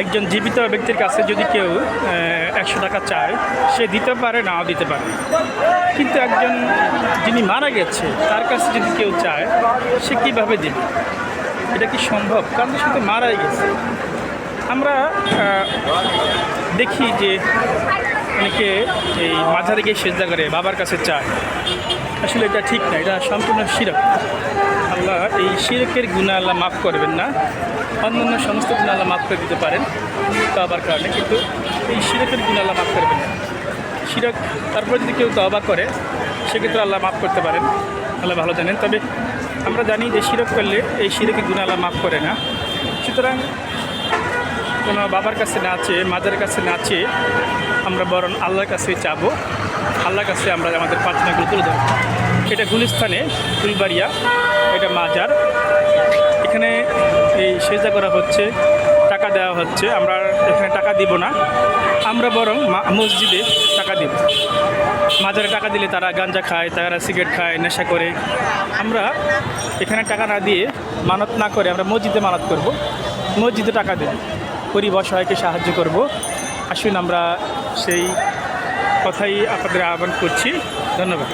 একজন জীবিত ব্যক্তির কাছে যদি কেউ একশো টাকা চায়, সে দিতে পারে, নাও দিতে পারে। কিন্তু একজন যিনি মারা গেছে, তার কাছে যদি কেউ চায়, সে কীভাবে দেবে? এটা কি সম্ভব? কারণ সে তো মারাই গেছে। আমরা দেখি যে অনেকে এই মাঝারে গিয়ে সেজদা করে, বাবার কাছে চায়। আসলে এটা ঠিক না, এটা সম্পূর্ণ শিরক। আল্লাহ এই শিরকের গুণা আল্লাহ মাফ করবেন না। অন্যান্য সমস্ত গুণা আল্লাহ মাফ করে দিতে পারেন তবার কারণে, কিন্তু এই শিরকের গুণা আল্লাহ মাফ করবেন না। শিরক, তারপরে যদি কেউ তবা করে, সেক্ষেত্রে আল্লাহ মাফ করতে পারেন। আল্লাহ ভালো জানেন। তবে আমরা জানি যে শিরক করলে এই শিরকের গুণা আল্লাহ মাফ করে না। সুতরাং কোনো বাবার কাছে না চেয়ে, মাদের কাছে না চেয়ে আমরা বরং আল্লাহর কাছে চাবো। আল্লাহর কাছে আমরা আমাদের প্রার্থনাগুলো তুলে দেবো এটা গুলিস্তানে ফুলবাড়িয়া, এটা মাজার। এখানে এই সেজা করা হচ্ছে, টাকা দেওয়া হচ্ছে। আমরা এখানে টাকা দিব না। আমরা বরং মসজিদে টাকা দিব। মাজারে টাকা দিলে তারা গাঞ্জা খায়, তারা সিগারেট খায়, নেশা করে। আমরা এখানে টাকা না দিয়ে মানত না করে আমরা মসজিদে মানত করব। মসজিদে টাকা দেব। গরিব সবাইকে সাহায্য করব। আসুন আমরা সেই কথাই আপনাদের আহ্বান করছি। ধন্যবাদ।